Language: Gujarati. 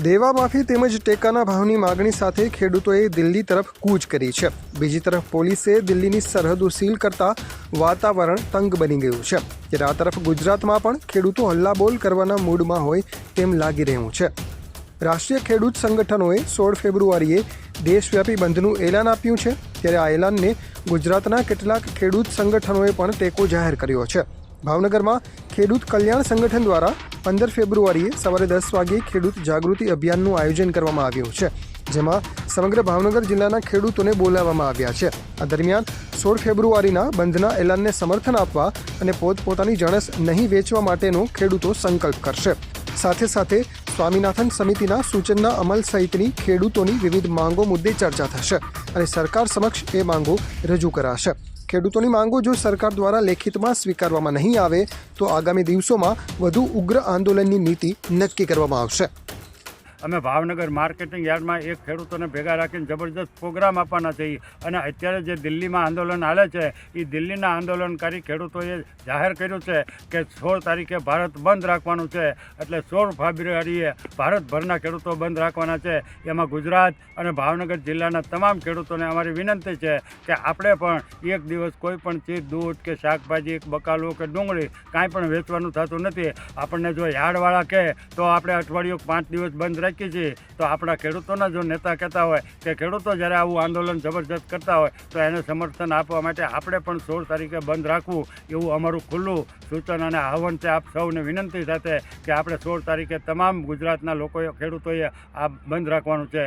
દેવા માફી તેમજ ટેકાના ભાવની માગણી સાથે ખેડૂતોએ દિલ્હી તરફ કૂચ કરી છે. બીજી તરફ પોલીસે દિલ્હીની સરહદો સીલ કરતા વાતાવરણ તંગ બની ગયું છે. ત્યારે આ તરફ ગુજરાતમાં પણ ખેડૂતો હલ્લાબોલ કરવાના મૂડમાં હોય તેમ લાગી રહ્યું છે. રાષ્ટ્રીય ખેડૂત સંગઠનોએ સોળ ફેબ્રુઆરીએ દેશવ્યાપી બંધનું એલાન આપ્યું છે. ત્યારે આ એલાનને ગુજરાતના કેટલાક ખેડૂત સંગઠનોએ પણ ટેકો જાહેર કર્યો છે. ભાવનગરમાં ખેડૂત કલ્યાણ સંગઠન દ્વારા પંદર ફેબ્રુઆરીએ સવારે દસ વાગ્યે ખેડૂત જાગૃતિ અભિયાનનું આયોજન કરવામાં આવ્યું છે, જેમાં સમગ્ર ભાવનગર જિલ્લાના ખેડૂતોને બોલાવવામાં આવ્યા છે. આ દરમિયાન સોળ ફેબ્રુઆરીના બંધના એલાનને સમર્થન આપવા અને પોતપોતાની જણસ નહીં વેચવા માટેનો ખેડૂતો સંકલ્પ કરશે. સાથે સાથે સ્વામિનાથન સમિતિના સૂચનના અમલ સહિતની ખેડૂતોની વિવિધ માંગો મુદ્દે ચર્ચા થશે અને સરકાર સમક્ષ એ માંગો રજૂ કરાશે. ખેડૂતોની માંગો જો સરકાર દ્વારા લેખિતમાં સ્વીકારવામાં નહીં આવે, તો આગામી દિવસોમાં વધુ ઉગ્ર આંદોલનની નીતિ નક્કી કરવામાં આવશે. અમે ભાવનગર માર્કેટિંગ યાર્ડમાં એક ખેડૂતોને ભેગા રાખીને જબરદસ્ત પ્રોગ્રામ આપવાના છીએ. અને અત્યારે જે દિલ્હીમાં આંદોલન હાલે છે એ દિલ્હીના આંદોલનકારી ખેડૂતોએ જાહેર કર્યું છે કે સોળ તારીખે ભારત બંધ રાખવાનું છે. એટલે સોળ ફેબ્રુઆરીએ ભારતભરના ખેડૂતો બંધ રાખવાના છે. એમાં ગુજરાત અને ભાવનગર જિલ્લાના તમામ ખેડૂતોને અમારી વિનંતી છે કે આપણે પણ એક દિવસ કોઈ પણ ચીજ, દૂધ કે શાકભાજી, એક બકાલું કે ડુંગળી કાંઈ પણ વેચવાનું થતું નથી. આપણને જો યાર્ડવાળા કહે, તો આપણે અઠવાડિયું પાંચ દિવસ બંધ રાખીએ છીએ તો આપણા ખેડૂતોના જો નેતા કહેતા હોય કે ખેડૂતો જ્યારે આવું આંદોલન જબરજસ્ત કરતા હોય, તો એને સમર્થન આપવા માટે આપણે પણ સોળ તારીખે બંધ રાખવું એવું અમારું ખુલ્લું સૂચન અને આહવાન છે. આપ સૌને વિનંતી સાથે કે આપણે સોળ તારીખે તમામ ગુજરાતના લોકોએ, ખેડૂતોએ આ બંધ રાખવાનું છે.